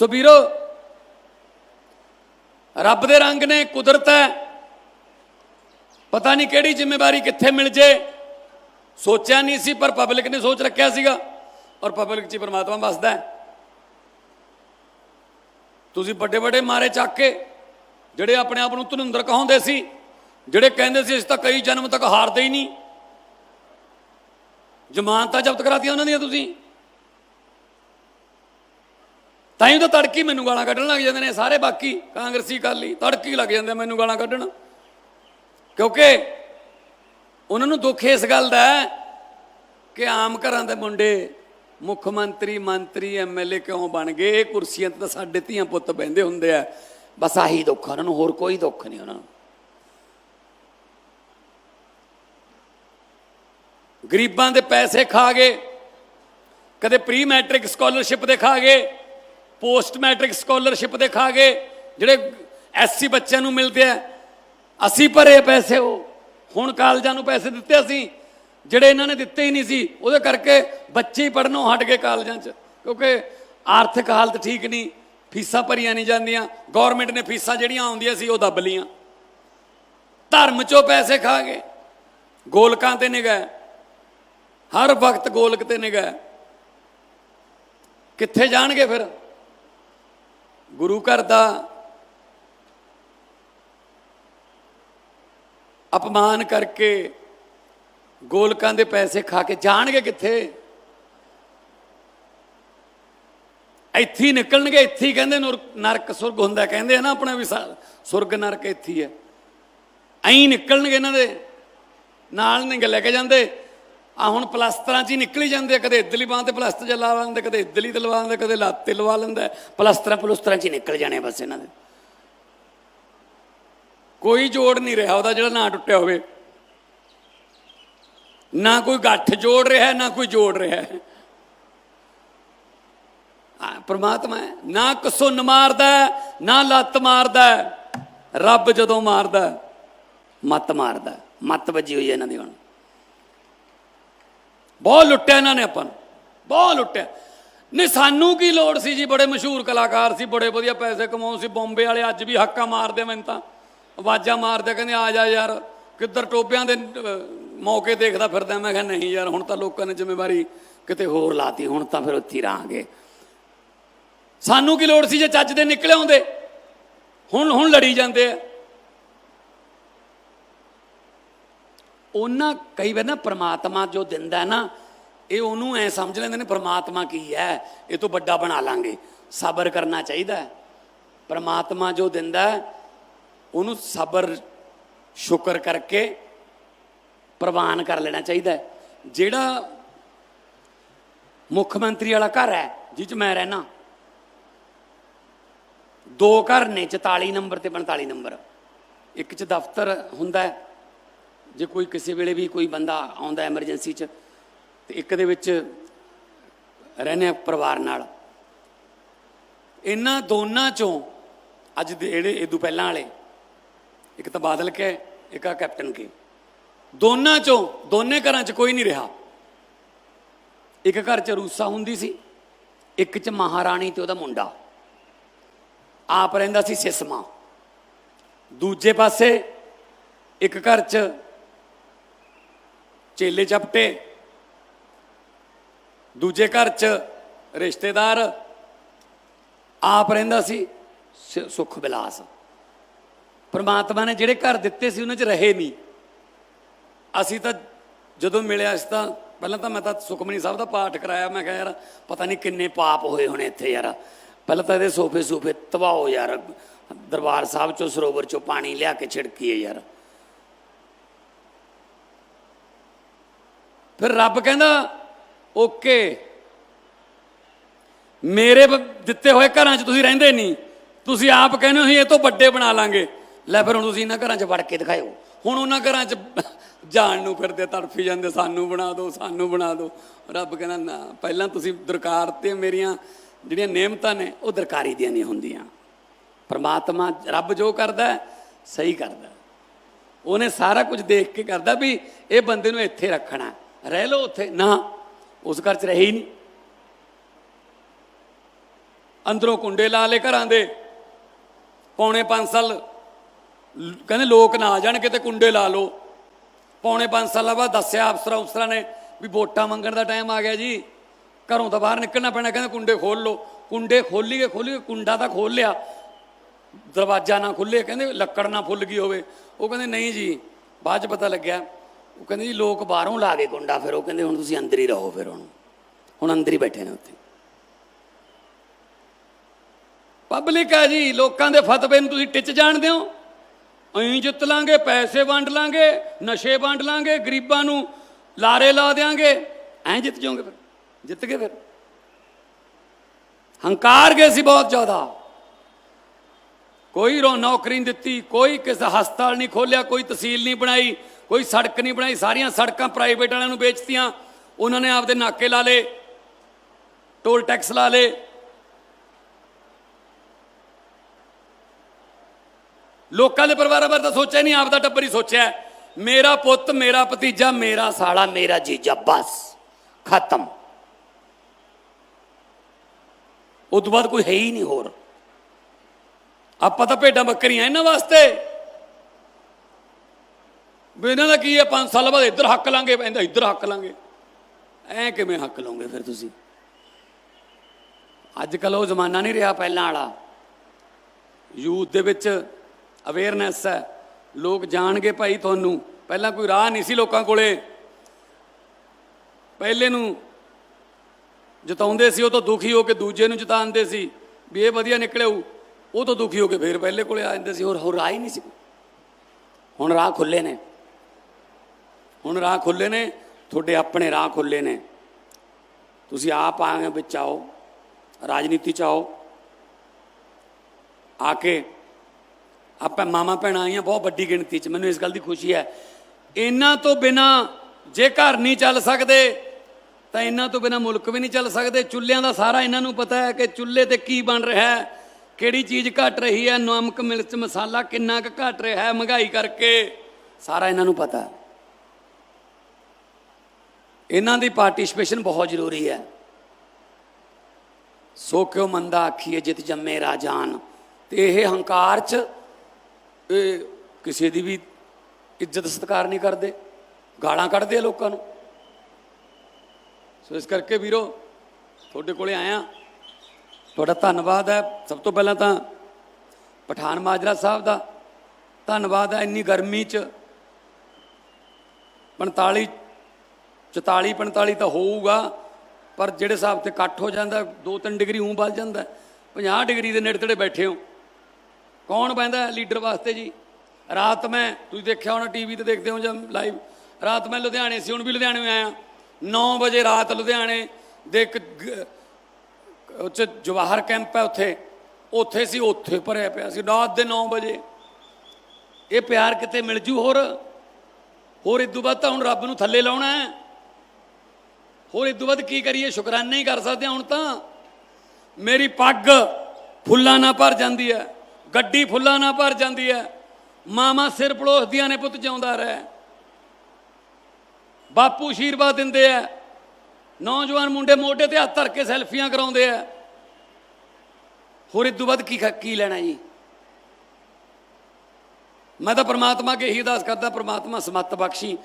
ਸੋ ਵੀਰੋ, ਰੱਬ ਦੇ ਰੰਗ ਨੇ ਕੁਦਰਤ ਹੈ। ਪਤਾ ਨਹੀਂ ਕਿਹੜੀ ਜ਼ਿੰਮੇਵਾਰੀ ਕਿੱਥੇ ਮਿਲ ਜੇ। ਸੋਚਿਆ ਨਹੀਂ ਸੀ, ਪਰ ਪਬਲਿਕ ਨੇ ਸੋਚ ਰੱਖਿਆ ਸੀਗਾ ਔਰ ਪਬਲਿਕ 'ਚ ਹੀ ਪ੍ਰਮਾਤਮਾ ਵਸਦਾ ਹੈ। ਤੁਸੀਂ ਵੱਡੇ ਵੱਡੇ ਮਾਰੇ ਚੱਕ ਕੇ, ਜਿਹੜੇ ਆਪਣੇ ਆਪ ਨੂੰ ਧਨੁੰਦਰ ਕਹਾਉਂਦੇ ਸੀ, ਜਿਹੜੇ ਕਹਿੰਦੇ ਸੀ ਇਸ ਤਾਂ ਕਈ ਜਨਮ ਤੱਕ ਹਾਰਦੇ ਹੀ ਨਹੀਂ। ਜ਼ਮਾਨਤਾਂ ਜ਼ਬਤ ਕਰਾਤੀਆਂ ਉਹਨਾਂ ਦੀਆਂ ਤੁਸੀਂ। ਤਾਂ ਹੀ ਤਾਂ ਤੜਕੀ ਮੈਨੂੰ ਗਾਲਾਂ ਕੱਢਣ ਲੱਗ ਜਾਂਦੇ ਨੇ, ਸਾਰੇ ਬਾਕੀ ਕਾਂਗਰਸੀ ਕਾਲੀ ਤੜਕੀ ਲੱਗ ਜਾਂਦੇ ਮੈਨੂੰ ਗਾਲਾਂ ਕੱਢਣ। ਕਿਉਂਕਿ ਉਹਨਾਂ ਨੂੰ ਦੁੱਖ ਇਸ ਗੱਲ ਦਾ ਹੈ ਕਿ ਆਮ ਘਰਾਂ ਦੇ ਮੁੰਡੇ ਮੁੱਖ ਮੰਤਰੀ ਮੰਤਰੀ ਐਮਐਲਏ ਕਿਉਂ ਬਣ ਗਏ? ਇਹ ਕੁਰਸੀਆਂ ਤੇ ਤਾਂ ਸਾਡੇ ਧੀਆਂ ਪੁੱਤ ਬਹਿੰਦੇ ਹੁੰਦੇ ਆ। ਬਸ ਆਹੀ ਦੁੱਖ ਉਹਨਾਂ ਨੂੰ, ਹੋਰ ਕੋਈ ਦੁੱਖ ਨਹੀਂ ਉਹਨਾਂ ਨੂੰ। ਗਰੀਬਾਂ ਦੇ ਪੈਸੇ ਖਾ ਗਏ, ਕਦੇ ਪ੍ਰੀ ਮੈਟ੍ਰਿਕ ਸਕਾਲਰਸ਼ਿਪ ਦੇ ਖਾ ਗਏ ਪੋਸਟ ਮੈਟ੍ਰਿਕ ਸਕਾਲਰਸ਼ਿਪ ਦੇ ਖਾ ਗਏ ਜਿਹੜੇ ਐਸਸੀ ਬੱਚਿਆਂ ਨੂੰ ਮਿਲਦੇ ਆ। ਅਸੀਂ ਭਰੇ ਪੈਸੇ ਉਹ। ਹੁਣ ਕਾਲਜਾਂ ਨੂੰ ਪੈਸੇ ਦਿੱਤੇ ਅਸੀਂ। ਜਿਹੜੇ ਇਹਨਾਂ ਨੇ ਦਿੱਤੇ ਹੀ ਨਹੀਂ ਸੀ, ਉਹਦੇ ਕਰਕੇ ਬੱਚੇ ਹੀ ਪੜਨੋਂ ਹਟ ਗਏ ਕਾਲਜਾਂ 'ਚ। ਕਿਉਂਕਿ ਆਰਥਿਕ ਹਾਲਤ ਠੀਕ ਨਹੀਂ, ਫੀਸਾਂ ਭਰੀਆਂ ਨਹੀਂ ਜਾਂਦੀਆਂ। ਗਵਰਨਮੈਂਟ ਨੇ ਫੀਸਾਂ ਜਿਹੜੀਆਂ ਆਉਂਦੀਆਂ ਸੀ, ਉਹ ਦੱਬ ਲੀਆਂ ਧਰਮ 'ਚੋਂ ਪੈਸੇ ਖਾ ਗਏ ਗੋਲਕਾਂ ਤੇ ਨਿਗਾਹ। ਹਰ ਵਕਤ ਗੋਲਕ ਤੇ ਨਿਗਾਹ। ਕਿੱਥੇ ਜਾਣਗੇ ਫਿਰ? ਗੁਰੂ ਘਰ ਦਾ ਅਪਮਾਨ ਕਰਕੇ ਗੋਲਕਾਂ ਦੇ ਪੈਸੇ ਖਾ ਕੇ ਜਾਣਗੇ ਕਿੱਥੇ? ਇੱਥੇ ਹੀ ਨਿਕਲਣਗੇ, ਇੱਥੇ ਹੀ ਕਹਿੰਦੇ ਨੁਰ- ਨਰਕ ਸੁਰਗ ਹੁੰਦਾ, ਕਹਿੰਦੇ ਆ ਨਾ ਆਪਣਾ ਵੀ ਸੁਰਗ, ਨਰਕ ਇੱਥੇ ਹੀ ਹੈ। ਐਂ ਨਿਕਲਣਗੇ ਇਹਨਾਂ ਦੇ। ਨਾਲ ਨਹੀਂ ਲੈ ਕੇ ਜਾਂਦੇ। ਆ ਹੁਣ ਪਲਸਤਰਾਂ 'ਚ ਹੀ ਨਿਕਲੀ ਜਾਂਦੇ ਆ ਕਦੇ ਇਧਰਲੀ ਬਾਂਹ ਤੇ ਪਲਸਤਰ ਜਿਹਾ ਲੈਂਦੇ ਕਦੇ ਇਧਰਲੀ ਤੇ ਲਵਾ ਲੈਂਦੇ ਕਦੇ ਲੱਤ ਤੇ ਲਵਾ ਲੈਂਦਾ। ਪਲਸਤਰਾਂ ਪਲੁਸਤਰਾਂ 'ਚ ਹੀ ਨਿਕਲ ਜਾਣੇ ਬਸ ਇਹਨਾਂ ਦੇ। ਕੋਈ ਜੋੜ ਨਹੀਂ ਰਿਹਾ ਉਹਦਾ ਜਿਹੜਾ ਨਾ ਟੁੱਟਿਆ ਹੋਵੇ। ਨਾ ਕੋਈ ਗੱਠ ਜੋੜ ਰਿਹਾ ਨਾ ਕੋਈ ਜੋੜ ਰਿਹਾ। ਪਰਮਾਤਮਾ ਨਾ ਕਸੁੰਨ ਮਾਰਦਾ ਨਾ ਲੱਤ ਮਾਰਦਾ। ਰੱਬ ਜਦੋਂ ਮਾਰਦਾ ਹੈ, ਮੱਤ ਮਾਰਦਾ ਹੈ। ਮੱਤ ਵੱਜੀ ਹੋਈ ਹੈ ਇਹਨਾਂ ਦੀ ਹੁਣ। ਬਹੁਤ ਲੁੱਟਿਆ ਇਹਨਾਂ ਨੇ ਆਪਾਂ ਨੂੰ। ਬਹੁਤ ਲੁੱਟਿਆ। ਨਹੀਂ, ਸਾਨੂੰ ਕੀ ਲੋੜ ਸੀ ਜੀ? ਬੜੇ ਮਸ਼ਹੂਰ ਕਲਾਕਾਰ ਸੀ, ਬੜੇ ਵਧੀਆ ਪੈਸੇ ਕਮਾਉਂ ਸੀ। ਬੰਬੇ ਵਾਲੇ ਅੱਜ ਵੀ ਹੱਕਾ ਮਾਰਦੇ ਮੈਨੂੰ ਤਾਂ। ਆਵਾਜ਼ਾਂ ਮਾਰਦੇ ਕਹਿੰਦੇ, ਆ ਜਾ ਯਾਰ, ਕਿੱਧਰ ਟੋਪਿਆਂ ਦੇ ਮੌਕੇ ਦੇਖਦਾ ਫਿਰਦਾ? ਮੈਂ ਕਿਹਾ, ਨਹੀਂ ਯਾਰ, ਹੁਣ ਤਾਂ ਲੋਕਾਂ ਨੇ ਜ਼ਿੰਮੇਵਾਰੀ ਕਿਤੇ ਹੋਰ ਲਾਤੀ, ਹੁਣ ਤਾਂ ਫਿਰ ਉੱਥੇ ਹੀ ਰਹਾਂਗੇ। ਸਾਨੂੰ ਕੀ ਲੋੜ ਸੀ ਜੇ ਚੱਜ ਦੇ ਨਿਕਲੇ ਆਉਂਦੇ? ਹੁਣ ਹੁਣ ਲੜੀ ਜਾਂਦੇ ਆ। ਉਹਨਾਂ ਕਈ ਵਾਰ ਨਾ ਪ੍ਰਮਾਤਮਾ ਜੋ ਦਿੰਦਾ ਨਾ, ਇਹ ਉਹਨੂੰ ਐ ਸਮਝ ਲੈਂਦੇ ਨੇ ਪ੍ਰਮਾਤਮਾ ਕੀ ਹੈ, ਇਹ ਤੋਂ ਵੱਡਾ ਬਣਾ ਲਾਂਗੇ। ਸਬਰ ਕਰਨਾ ਚਾਹੀਦਾ ਹੈ। ਪ੍ਰਮਾਤਮਾ ਜੋ ਦਿੰਦਾ ਉਹਨੂੰ ਸਬਰ, ਸ਼ੁਕਰ ਕਰਕੇ ਪ੍ਰਵਾਨ ਕਰ ਲੈਣਾ ਚਾਹੀਦਾ ਜਿਹੜਾ ਮੁੱਖ ਮੰਤਰੀ ਵਾਲਾ ਘਰ ਹੈ, ਜਿਹ 'ਚ ਮੈਂ ਰਹਿਣਾ ਦੋ ਘਰ ਨੇ 44 ਨੰਬਰ ਤੇ 45 ਨੰਬਰ। ਇੱਕ 'ਚ ਦਫ਼ਤਰ ਹੁੰਦਾ ਹੈ ਜੇ ਕੋਈ ਕਿਸੇ ਵੇਲੇ ਵੀ ਕੋਈ ਬੰਦਾ ਆਉਂਦਾ ਐਮਰਜੈਂਸੀ 'ਚ, ਤੇ ਇੱਕ ਦੇ ਵਿੱਚ ਰਹਿੰਦੇ ਆ ਪਰਿਵਾਰ ਨਾਲ। ਇਹਨਾਂ ਦੋਨਾਂ 'ਚੋਂ ਅੱਜ ਦੇ ਜਿਹੜੇ ਇਹ ਇਦੋਂ ਪਹਿਲਾਂ ਵਾਲੇ, ਇੱਕ ਤਾਂ ਬਾਦਲ ਕੇ, ਇੱਕ ਆ ਕੈਪਟਨ ਕੇ। ਦੋਨਾਂ 'ਚੋਂ, ਦੋਨੇ ਘਰਾਂ 'ਚ ਕੋਈ ਨਹੀਂ ਰਿਹਾ। ਇੱਕ ਘਰ 'ਚ ਰੂਸਾ ਹੁੰਦੀ ਸੀ, ਇੱਕ 'ਚ ਮਹਾਰਾਣੀ ਤੇ ਉਹਦਾ ਮੁੰਡਾ। ਆਪ ਰਹਿੰਦਾ ਸੀ ਸਿਸਮਾ। ਦੂਜੇ ਪਾਸੇ ਇੱਕ ਘਰ 'ਚ ਚੇਲੇ ਚਪਟੇ। ਦੂਜੇ ਘਰ 'ਚ ਰਿਸ਼ਤੇਦਾਰ ਆਪ ਰਹਿੰਦਾ ਸੀ, ਸ- ਸੁਖ ਬਿਲਾਸ। ਪ੍ਰਮਾਤਮਾ ਨੇ ਜਿਹੜੇ ਘਰ ਦਿੱਤੇ ਸੀ, ਉਹਨਾਂ 'ਚ ਰਹੇ ਨਹੀਂ। ਅਸੀਂ ਤਾਂ ਜਦੋਂ ਮਿਲਿਆ ਸੀ ਤਾਂ, ਪਹਿਲਾਂ ਤਾਂ ਮੈਂ ਤਾਂ ਸੁਖਮਨੀ ਸਾਹਿਬ ਦਾ ਪਾਠ ਕਰਾਇਆ, ਮੈਂ ਕਿਹਾ ਯਾਰ ਪਤਾ ਨਹੀਂ ਕਿੰਨੇ ਪਾਪ ਹੋਏ ਹੋਣੇ ਇੱਥੇ ਯਾਰ। ਪਹਿਲਾਂ ਤਾਂ ਇਹਦੇ ਸੋਫੇ ਸੋਫੇ ਤਬਾਹ ਯਾਰ, ਦਰਬਾਰ ਸਾਹਿਬ ਚੋਂ ਸਰੋਵਰ ਚੋਂ ਪਾਣੀ ਲਿਆ ਕੇ ਛਿੜਕੀਏ ਯਾਰ। ਫਿਰ ਰੱਬ ਕਹਿੰਦਾ, ਓਕੇ। ਮੇਰੇ ਦਿੱਤੇ ਹੋਏ ਘਰਾਂ 'ਚ ਤੁਸੀਂ ਰਹਿੰਦੇ ਨਹੀਂ। ਤੁਸੀਂ ਆਪ ਕਹਿੰਦੇ ਹੋ, ਅਸੀਂ ਇਹ ਤੋਂ ਵੱਡੇ ਬਣਾ ਲਾਂਗੇ। ਲੈ ਫਿਰ ਹੁਣ ਤੁਸੀਂ ਇਹਨਾਂ ਘਰਾਂ 'ਚ ਵੜ ਕੇ ਦਿਖਾਇਓ। ਹੁਣ ਉਹਨਾਂ ਘਰਾਂ 'ਚ ਜਾਣ ਨੂੰ ਫਿਰਦੇ, ਤੜਫੀ ਜਾਂਦੇ, ਸਾਨੂੰ ਬਣਾ ਦਿਓ ਸਾਨੂੰ ਬਣਾ ਦਿਓ ਰੱਬ ਕਹਿੰਦਾ, ਨਾ, ਪਹਿਲਾਂ ਤੁਸੀਂ ਦਰਕਾਰ ਤੇ ਮੇਰੀਆਂ ਜਿਹੜੀਆਂ ਨਿਯਮਤਾਂ ਨੇ, ਉਹ ਦਰਕਾਰੀ ਦੀਆਂ ਨਹੀਂ ਹੁੰਦੀਆਂ। ਪਰਮਾਤਮਾ ਰੱਬ ਜੋ ਕਰਦਾ, ਸਹੀ ਕਰਦਾ। ਉਹਨੇ ਸਾਰਾ ਕੁਝ ਦੇਖ ਕੇ ਕਰਦਾ ਵੀ ਇਹ ਬੰਦੇ ਨੂੰ ਇੱਥੇ ਰੱਖਣਾ। ਰਹਿ ਲਓ ਉੱਥੇ। ਨਾ, ਉਸ ਘਰ 'ਚ ਰਹੇ ਹੀ ਨਹੀਂ ਅੰਦਰੋਂ ਕੁੰਡੇ ਲਾ ਲਏ ਘਰਾਂ ਦੇ। ਪੌਣੇ 5 ਸਾਲ ਕਹਿੰਦੇ ਲੋਕ ਨਾ ਆ ਜਾਣ, ਕਿਤੇ ਕੁੰਡੇ ਲਾ ਲਓ। ਪੌਣੇ 5 ਸਾਲਾਂ ਬਾਅਦ ਦੱਸਿਆ ਅਫਸਰਾਂ ਅਫਸਰਾਂ ਨੇ ਵੀ ਵੋਟਾਂ ਮੰਗਣ ਦਾ ਟਾਈਮ ਆ ਗਿਆ ਜੀ। ਘਰੋਂ ਤਾਂ ਬਾਹਰ ਨਿਕਲਣਾ ਪੈਣਾ, ਕਹਿੰਦੇ ਕੁੰਡੇ ਖੋਲ ਲਓ। ਕੁੰਡੇ ਖੋਲੀਏ ਖੋਲੀਏ, ਕੁੰਡਾ ਤਾਂ ਖੋਲ ਲਿਆ। ਦਰਵਾਜ਼ਾ ਨਾ ਖੁੱਲੇ ਕਹਿੰਦੇ ਲੱਕੜ ਨਾ ਫੁੱਲ ਗਈ ਹੋਵੇ। ਉਹ ਕਹਿੰਦੇ ਨਹੀਂ ਜੀ, ਬਾਅਦ ਚ ਪਤਾ ਲੱਗਿਆ ਉਹ ਕਹਿੰਦੇ ਜੀ, ਲੋਕ ਬਾਹਰੋਂ ਲਾ ਕੇ ਗੁੰਡਾ ਫਿਰ ਉਹ ਕਹਿੰਦੇ, ਹੁਣ ਤੁਸੀਂ ਅੰਦਰ ਹੀ ਰਹੋ ਫਿਰ ਹੁਣ। ਹੁਣ ਅੰਦਰ ਹੀ ਬੈਠੇ ਨੇ ਉੱਥੇ। ਪਬਲਿਕ ਹੈ ਜੀ, ਲੋਕਾਂ ਦੇ ਫਤਵੇ ਨੂੰ ਤੁਸੀਂ ਟਿੱਚ ਜਾਣਦੇ ਹੋ। ਅਸੀਂ ਜਿੱਤ ਲਾਂਗੇ, ਪੈਸੇ ਵੰਡ ਲਾਂਗੇ, ਨਸ਼ੇ ਵੰਡ ਲਾਂਗੇ, ਗਰੀਬਾਂ ਨੂੰ ਲਾਰੇ ਲਾ ਦੇਾਂਗੇ ਐਂ ਜਿੱਤ ਜਾਓਗੇ ਫਿਰ, ਜਿੱਤ ਗਏ ਫਿਰ। ਹੰਕਾਰ ਗਏ ਸੀ ਬਹੁਤ ਜ਼ਿਆਦਾ। ਕੋਈ ਰੋ, ਨੌਕਰੀ ਨਹੀਂ ਦਿੱਤੀ, ਕੋਈ ਕਿਸੇ ਹਸਪਤਾਲ ਨਹੀਂ ਖੋਲਿਆ ਕੋਈ ਤਹਿਸੀਲ ਨਹੀਂ ਬਣਾਈ। ਕੋਈ ਸੜਕ ਨਹੀਂ ਬਣਾਈ, ਸਾਰੀਆਂ ਸੜਕਾਂ ਪ੍ਰਾਈਵੇਟ ਵਾਲਿਆਂ ਨੂੰ ਵੇਚਤੀਆਂ। ਉਹਨਾਂ ਨੇ ਆਪਦੇ ਨਾਕੇ ਲਾ ਲਏ ਟੋਲ ਟੈਕਸ ਲਾ ਲਏ। ਲੋਕਾਂ ਦੇ ਪਰਿਵਾਰਾਂ ਬਾਰੇ ਤਾਂ ਸੋਚਿਆ ਨਹੀਂ ਆਪਦਾ ਟੱਬਰ ਹੀ ਸੋਚਿਆ। ਮੇਰਾ ਪੁੱਤ, ਮੇਰਾ ਭਤੀਜਾ, ਮੇਰਾ ਸਾਲਾ, ਮੇਰਾ ਜੀਜਾ, ਬਸ, ਖਤਮ। ਉਸ ਤੋਂ ਬਾਅਦ ਕੋਈ ਹੈ ਹੀ ਨਹੀਂ ਹੋਰ। ਆਪਾਂ ਤਾਂ ਭੇਡਾਂ ਬੱਕਰੀਆਂ, ਇਹਨਾਂ ਵਾਸਤੇ। ਵੀ ਇਹਨਾਂ ਦਾ ਕੀ ਹੈ? 5 ਸਾਲ ਬਾਅਦ ਇੱਧਰ ਹੱਕ ਲਾਂਗੇ ਪੈਂਦਾ ਇੱਧਰ ਹੱਕ ਲਾਂਗੇ। ਐ ਕਿਵੇਂ ਹੱਕ ਲਾਉਂਗੇ ਫਿਰ ਤੁਸੀਂ? ਅੱਜ ਕੱਲ ਉਹ ਜ਼ਮਾਨਾ ਨਹੀਂ ਰਿਹਾ ਪਹਿਲਾਂ ਵਾਲਾ। ਯੂਥ ਦੇ ਵਿੱਚ ਅਵੇਅਰਨੈਸ ਹੈ। ਲੋਕ ਜਾਣਗੇ ਭਾਈ ਤੁਹਾਨੂੰ। ਪਹਿਲਾਂ ਕੋਈ ਰਾਹ ਨਹੀਂ ਸੀ ਲੋਕਾਂ ਕੋਲੇ। ਪਹਿਲੇ ਨੂੰ ਜਿਤਾਉਂਦੇ ਸੀ, ਉਹ ਤੋਂ ਦੁਖੀ ਹੋ ਕੇ ਦੂਜੇ ਨੂੰ ਜਿਤਾਉਂਦੇ ਸੀ। ਵੀ ਇਹ ਵਧੀਆ ਨਿਕਲਿਆ ਉਹ ਤੋਂ ਦੁਖੀ ਹੋ ਕੇ ਫੇਰ ਪਹਿਲੇ ਕੋਲੇ ਆ ਜਾਂਦੇ ਸੀ। ਹੋਰ ਹੋਰ ਰਾਹ ਹੀ ਨਹੀਂ ਸੀ। ਹੁਣ ਰਾਹ ਖੁੱਲੇ ਨੇ। ਹੁਣ ਰਾਹ ਖੁੱਲੇ ਨੇ, ਤੁਹਾਡੇ ਆਪਣੇ ਰਾਹ ਖੁੱਲੇ ਨੇ। ਤੁਸੀਂ ਆਪ ਆਏ ਵਿੱਚ ਆਓ, ਰਾਜਨੀਤੀ ਚ ਆਓ। ਆ ਕੇ ਆਪਾਂ ਮਾਮਾ ਭੈਣਾਂ ਆਈਆਂ, ਬਹੁਤ ਵੱਡੀ ਗਿਣਤੀ 'ਚ, ਮੈਨੂੰ ਇਸ ਗੱਲ ਦੀ ਖੁਸ਼ੀ ਹੈ। ਇਹਨਾਂ ਤੋਂ ਬਿਨਾ ਜੇ ਘਰ ਨਹੀਂ ਚੱਲ ਸਕਦੇ, ਤਾਂ ਇਹਨਾਂ ਤੋਂ ਬਿਨਾ ਮੁਲਕ ਵੀ ਨਹੀਂ ਚੱਲ ਸਕਦੇ। ਚੁੱਲ੍ਹਿਆਂ ਦਾ ਸਾਰਾ ਇਹਨਾਂ ਨੂੰ ਪਤਾ ਹੈ ਕਿ ਚੁੱਲ੍ਹੇ ਤੇ ਕੀ ਬਣ ਰਿਹਾ ਹੈ, ਕਿਹੜੀ ਚੀਜ਼ ਘਟ ਰਹੀ ਹੈ, ਨਮਕ, ਮਿਰਚ, ਮਸਾਲਾ ਕਿੰਨਾ ਕੁ ਘਟ ਰਿਹਾ ਹੈ, ਮਹਿੰਗਾਈ ਕਰਕੇ ਸਾਰਾ ਇਹਨਾਂ ਨੂੰ ਪਤਾ ਹੈ। ਇਹਨਾਂ ਦੀ ਪਾਰਟਿਸਿਪੇਸ਼ਨ ਬਹੁਤ ਜ਼ਰੂਰੀ ਹੈ। ਸੋ ਕਿਉ ਮੰਦਾ ਆਖੀਏ ਜਿਤ ਜੰਮੇ ਰਾਜਾਨ। ਤੇ ਇਹ ਹੰਕਾਰ ਚ, ਇਹ ਕਿਸੇ ਦੀ ਵੀ ਇੱਜ਼ਤ ਸਤਿਕਾਰ ਨਹੀਂ ਕਰਦੇ। ਗਾਲਾਂ ਕੱਢਦੇ ਆ ਲੋਕਾਂ ਨੂੰ। ਸੋ ਇਸ ਕਰਕੇ ਵੀਰੋ, ਤੁਹਾਡੇ ਕੋਲੇ ਆਇਆ। ਤੁਹਾਡਾ ਧੰਨਵਾਦ ਹੈ। ਸਭ ਤੋਂ ਪਹਿਲਾਂ ਤਾਂ ਪਠਾਨ ਮਾਜਰਾ ਸਾਹਿਬ ਦਾ ਧੰਨਵਾਦ ਹੈ। ਇੰਨੀ ਗਰਮੀ ਚ 45 44 45 ਤਾਂ ਹੋਊਗਾ, ਪਰ ਜਿਹੜੇ ਹਿਸਾਬ ਤੇ ਇਕੱਠ ਹੋ ਜਾਂਦਾ 2-3 ਡਿਗਰੀ ਉਂ ਵੱਧ ਜਾਂਦਾ 50 ਡਿਗਰੀ ਦੇ ਨੇੜੇ ਤੇੜੇ ਬੈਠੇ ਹੋ। ਕੌਣ ਬੈਂਦਾ ਲੀਡਰ ਵਾਸਤੇ ਜੀ? ਰਾਤ ਮੈਂ, ਤੁਸੀਂ ਦੇਖਿਆ ਹੋਣਾ ਟੀਵੀ ਤੇ ਦੇਖਦੇ ਹੋ ਜਾਂ ਲਾਈਵ, ਰਾਤ ਮੈਂ ਲੁਧਿਆਣੇ ਸੀ, ਹੁਣ ਵੀ ਲੁਧਿਆਣੇ ਆਇਆ। 9 ਵਜੇ ਰਾਤ ਲੁਧਿਆਣੇ ਦੇ ਇੱਕ ਉੱਚ ਜਵਾਹਰ ਕੈਂਪ ਹੈ ਉੱਥੇ। ਉੱਥੇ ਸੀ, ਉੱਥੇ ਭਰਿਆ ਪਿਆ ਸੀ, ਰਾਤ ਦੇ 9 ਵਜੇ। ਇਹ ਪਿਆਰ ਕਿਤੇ ਮਿਲ ਜੂ ਹੋਰ? ਹੋਰ ਇਦੋਂ ਬਾਅਦ ਤਾਂ ਹੁਣ ਰੱਬ ਨੂੰ ਥੱਲੇ ਲਾਉਣਾ ਹੈ। ਹੋਰ ਇਦੋਂ ਵੱਧ ਕੀ ਕਰੀਏ? ਸ਼ੁਕਰਾਨਾ ਹੀ ਕਰ ਸਕਦੇ ਹਾਂ ਹੁਣ ਤਾਂ। ਮੇਰੀ ਪੱਗ ਫੁੱਲਾਂ ਨਾਲ ਭਰ ਜਾਂਦੀ ਹੈ। ਗੱਡੀ ਫੁੱਲਾਂ ਨਾਲ ਭਰ ਜਾਂਦੀ ਹੈ। ਮਾਮਾ ਸਿਰ ਪਲੋਸਦੀਆਂ ਨੇ ਪੁੱਤ ਜਿਉਂਦਾ ਰਹਿ। ਬਾਪੂ ਆਸ਼ੀਰਵਾਦ ਦਿੰਦੇ ਆ ਨੌਜਵਾਨ ਮੁੰਡੇ ਮੋਢੇ ਤੇ ਹੱਥ ਧਰ ਕੇ ਸੈਲਫੀਆਂ ਕਰਾਉਂਦੇ ਆ ਹੋਰ ਇਦੋਂ ਵੱਧ ਕੀ ਖ- ਕੀ ਲੈਣਾ ਜੀ? ਮੈਂ ਤਾਂ ਪ੍ਰਮਾਤਮਾ ਅੱਗੇ ਇਹੀ ਅਰਦਾਸ ਕਰਦਾ, ਪ੍ਰਮਾਤਮਾ ਸਮੱਤ ਬਖਸ਼ੀ।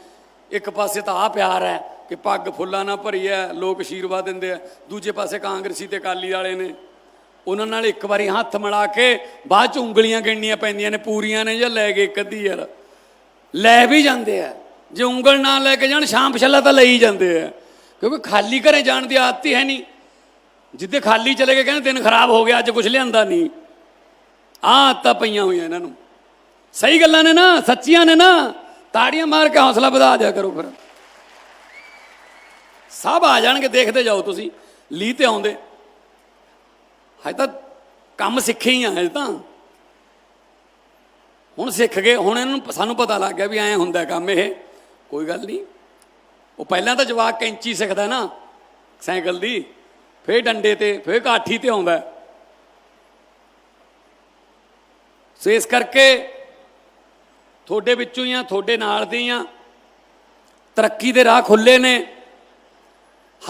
ਇੱਕ ਪਾਸੇ ਤਾਂ ਆ ਪਿਆਰ ਹੈ। ਕਿ ਪੱਗ ਫੁੱਲਾਂ ਨਾਲ ਭਰੀ ਹੈ ਲੋਕ ਆਸ਼ੀਰਵਾਦ ਦਿੰਦੇ ਆ ਦੂਜੇ ਪਾਸੇ ਕਾਂਗਰਸੀ ਤੇ ਅਕਾਲੀ ਵਾਲੇ ਨੇ। ਉਹਨਾਂ ਨਾਲ ਇੱਕ ਵਾਰੀ ਹੱਥ ਮਿਲਾ ਕੇ ਬਾਅਦ ਚ ਉਂਗਲੀਆਂ ਗਿਣਨੀਆਂ ਪੈਂਦੀਆਂ ਨੇ, ਪੂਰੀਆਂ ਨੇ ਜਾਂ ਲੈ ਗਏ ਇੱਕ ਅੱਧੀ ਯਾਰ। ਲੈ ਵੀ ਜਾਂਦੇ ਆ ਜੇ ਉਂਗਲ ਨਾ ਲੈ ਕੇ ਜਾਣ, ਸ਼ਾਮ ਪਛੱਲਾ ਤਾਂ ਲਈ ਜਾਂਦੇ ਆ ਕਿਉਂਕਿ ਖਾਲੀ ਘਰੇ ਜਾਣ ਦੀ ਆਦਤ ਹੀ ਹੈ ਨਹੀਂ। ਜਿੱਦੇ ਖਾਲੀ ਚਲੇ ਗਏ, ਕਹਿੰਦੇ ਦਿਨ ਖਰਾਬ ਹੋ ਗਿਆ, ਅੱਜ ਕੁਝ ਲਿਆਂਦਾ ਨਹੀਂ। ਆਹ ਆਦਤਾਂ ਪਈਆਂ ਹੋਈਆਂ ਇਹਨਾਂ ਨੂੰ। ਸਹੀ ਗੱਲਾਂ ਨੇ ਨਾ, ਸੱਚੀਆਂ ਨੇ ਨਾ। ਤਾੜੀਆਂ ਮਾਰ ਕੇ ਹੌਸਲਾ ਵਧਾ ਦਿਆ ਕਰੋ ਫਿਰ। ਸਭ ਆ ਜਾਣਗੇ, ਦੇਖਦੇ ਜਾਓ ਤੁਸੀਂ। ਲੀ ਤੇ ਆਉਂਦੇ। ਹਜੇ ਤਾਂ ਕੰਮ ਸਿੱਖੇ ਹੀ ਆ, ਹਜੇ ਤਾਂ। ਹੁਣ ਸਿੱਖ ਗਏ, ਹੁਣ ਇਹਨਾਂ ਨੂੰ ਸਾਨੂੰ ਪਤਾ ਲੱਗ ਗਿਆ ਵੀ ਐਂ ਹੁੰਦਾ ਕੰਮ ਇਹ। ਕੋਈ ਗੱਲ ਨਹੀਂ। ਉਹ ਪਹਿਲਾਂ ਤਾਂ ਜਵਾਕ ਕੈਂਚੀ ਸਿੱਖਦਾ ਨਾ, ਸਾਈਕਲ ਦੀ। ਫੇਰ ਡੰਡੇ ਤੇ, ਫੇਰ ਕਾਠੀ ਤੇ ਆਉਂਦਾ। ਸੋ ਇਸ ਕਰਕੇ ਤੁਹਾਡੇ ਵਿੱਚੋਂ ਹੀ ਆ, ਤੁਹਾਡੇ ਨਾਲ ਦੇ ਆ। ਤਰੱਕੀ ਦੇ ਰਾਹ ਖੁੱਲੇ ਨੇ।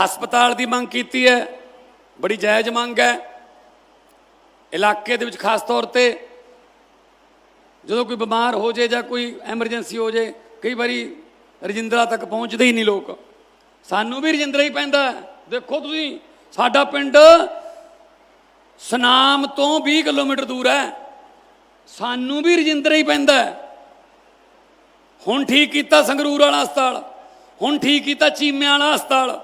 ਹਸਪਤਾਲ ਦੀ ਮੰਗ ਕੀਤੀ ਹੈ। ਬੜੀ ਜਾਇਜ਼ ਮੰਗ ਹੈ। ਇਲਾਕੇ ਦੇ ਵਿੱਚ ਖਾਸ ਤੌਰ ਤੇ ਜਦੋਂ ਕੋਈ ਬਿਮਾਰ ਹੋ ਜੇ ਜਾਂ ਕੋਈ ਐਮਰਜੈਂਸੀ ਹੋ ਜੇ ਕਈ ਵਾਰੀ ਰਜਿੰਦਰਾ ਤੱਕ ਪਹੁੰਚਦੇ ਹੀ ਨਹੀਂ ਲੋਕ। ਸਾਨੂੰ ਵੀ ਰਜਿੰਦਰਾ ਹੀ ਪੈਂਦਾ ਦੇਖੋ ਤੁਸੀਂ, ਸਾਡਾ ਪਿੰਡ ਸਨਾਮ ਤੋਂ 20 ਕਿਲੋਮੀਟਰ ਦੂਰ ਹੈ। ਸਾਨੂੰ ਵੀ ਰਜਿੰਦਰਾ ਹੀ ਪੈਂਦਾ ਹੁਣ ਠੀਕ ਕੀਤਾ ਸੰਗਰੂਰ ਵਾਲਾ ਹਸਪਤਾਲ, ਹੁਣ ਠੀਕ ਕੀਤਾ ਚੀਮੇ ਵਾਲਾ ਹਸਪਤਾਲ।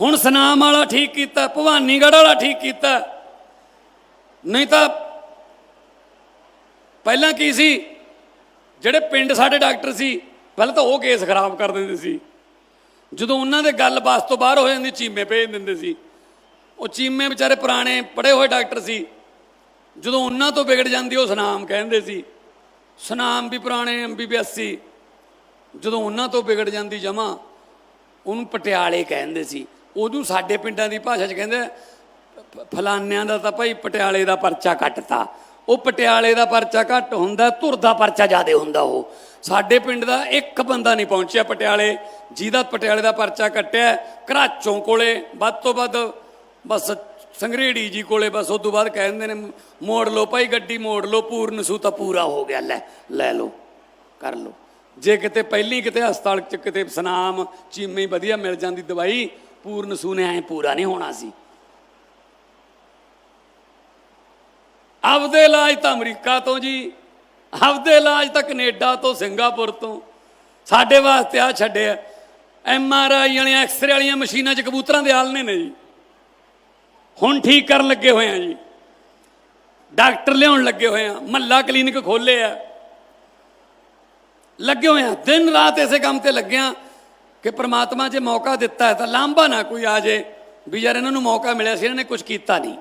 ਹੁਣ ਸਨਾਮ ਵਾਲਾ ਠੀਕ ਕੀਤਾ, ਭਵਾਨੀਗੜ੍ਹ ਵਾਲਾ ਠੀਕ ਕੀਤਾ। ਨਹੀਂ ਤਾਂ ਪਹਿਲਾਂ ਕੀ ਸੀ? ਜਿਹੜੇ ਪਿੰਡ ਸਾਡੇ ਡਾਕਟਰ ਸੀ, ਪਹਿਲਾਂ ਤਾਂ ਉਹ ਕੇਸ ਖਰਾਬ ਕਰ ਦਿੰਦੇ ਸੀ। ਜਦੋਂ ਉਹਨਾਂ ਦੇ ਗੱਲ ਬਾਸ ਤੋਂ ਬਾਹਰ ਹੋ ਜਾਂਦੀ, ਚੀਮੇ ਭੇਜ ਦਿੰਦੇ ਸੀ। ਉਹ ਚੀਮੇ ਵਿਚਾਰੇ ਪੁਰਾਣੇ ਪੜ੍ਹੇ ਹੋਏ ਡਾਕਟਰ ਸੀ। ਜਦੋਂ ਉਹਨਾਂ ਤੋਂ ਵਿਗੜ ਜਾਂਦੀ, ਉਹ ਸਨਾਮ ਕਹਿੰਦੇ ਸੀ। ਸਨਾਮ ਵੀ ਪੁਰਾਣੇ ਐਮਬੀਬੀਐਸ ਸੀ। ਜਦੋਂ ਉਹਨਾਂ ਤੋਂ ਵਿਗੜ ਜਾਂਦੀ ਜਮਾ, ਉਹਨੂੰ ਪਟਿਆਲੇ ਕਹਿੰਦੇ ਸੀ। ਉਹਨੂੰ ਸਾਡੇ ਪਿੰਡਾਂ ਦੀ ਭਾਸ਼ਾ 'ਚ ਕਹਿੰਦੇ ਫਲਾਨਿਆਂ ਦਾ ਤਾਂ ਭਾਈ ਪਟਿਆਲੇ ਦਾ ਪਰਚਾ ਕੱਟਤਾ। ਉਹ ਪਟਿਆਲੇ ਦਾ ਪਰਚਾ ਘੱਟ ਹੁੰਦਾ, ਧੁਰ ਦਾ ਪਰਚਾ ਜ਼ਿਆਦਾ ਹੁੰਦਾ ਉਹ। ਸਾਡੇ ਪਿੰਡ ਦਾ ਇੱਕ ਬੰਦਾ ਨਹੀਂ ਪਹੁੰਚਿਆ ਪਟਿਆਲੇ, ਜਿਹਦਾ ਪਟਿਆਲੇ ਦਾ ਪਰਚਾ ਕੱਟਿਆ, ਘਰਾਚੋਂ ਕੋਲੇ, ਵੱਧ ਤੋਂ ਵੱਧ ਬਸ ਸੰਗਰੇੜੀ ਜੀ ਕੋਲੇ ਬਸ, ਉਸ ਤੋਂ ਬਾਅਦ ਕਹਿੰਦੇ ਨੇ, ਮੋੜ ਲਓ ਭਾਈ ਗੱਡੀ, ਮੋੜ ਲਓ, ਪੂਰਨ ਸੂ ਤਾਂ ਪੂਰਾ ਹੋ ਗਿਆ, ਲੈ ਲੈ ਲਓ, ਕਰ ਲਓ। ਜੇ ਕਿਤੇ ਪਹਿਲੀ ਕਿਤੇ ਹਸਪਤਾਲ ਚ ਕਿਤੇ ਸਨਾਮ, ਚੀਮੇ ਵਧੀਆ ਮਿਲ ਜਾਂਦੀ ਦਵਾਈ ਪੂਰਨ ਸੂ ਐ ਪੂਰਾ ਨਹੀਂ ਹੋਣਾ ਸੀ। ਆਪਦੇ ਇਲਾਜ ਤਾਂ ਅਮਰੀਕਾ ਤੋਂ ਜੀ, ਆਪਦੇ ਇਲਾਜ ਤਾਂ ਕੈਨੇਡਾ ਤੋਂ, ਸਿੰਗਾਪੁਰ ਤੋਂ। ਸਾਡੇ ਵਾਸਤੇ ਆ। ਛੱਡਿਆ ਐਮ ਆਰ ਆਈ ਵਾਲੀਆਂ, ਐਕਸ-ਰੇ ਵਾਲੀਆਂ ਮਸ਼ੀਨਾਂ 'ਚ ਕਬੂਤਰਾਂ ਦੇ ਆਲਣੇ ਨੇ ਜੀ। ਹੁਣ ਠੀਕ ਕਰਨ ਲੱਗੇ ਹੋਏ ਆ ਜੀ। ਡਾਕਟਰ ਲਿਆਉਣ ਲੱਗੇ ਹੋਏ ਆ। ਮੱਲਾ ਕਲੀਨਿਕ ਖੋਲੇ ਆ। ਲੱਗੇ ਹੋਏ ਆ। ਦਿਨ ਰਾਤ ਇਸੇ ਕੰਮ ਤੇ ਲੱਗੇ ਆ। ਕਿ ਪ੍ਰਮਾਤਮਾ ਜੇ ਮੌਕਾ ਦਿੱਤਾ ਹੈ ਤਾਂ ਲਾਂਭਾ ਨਾ ਕੋਈ ਆ ਜੇ ਵੀ ਯਾਰ ਇਹਨਾਂ ਨੂੰ ਮੌਕਾ ਮਿਲਿਆ ਸੀ, ਇਹਨਾਂ ਨੇ ਕੁਝ ਕੀਤਾ ਨਹੀਂ।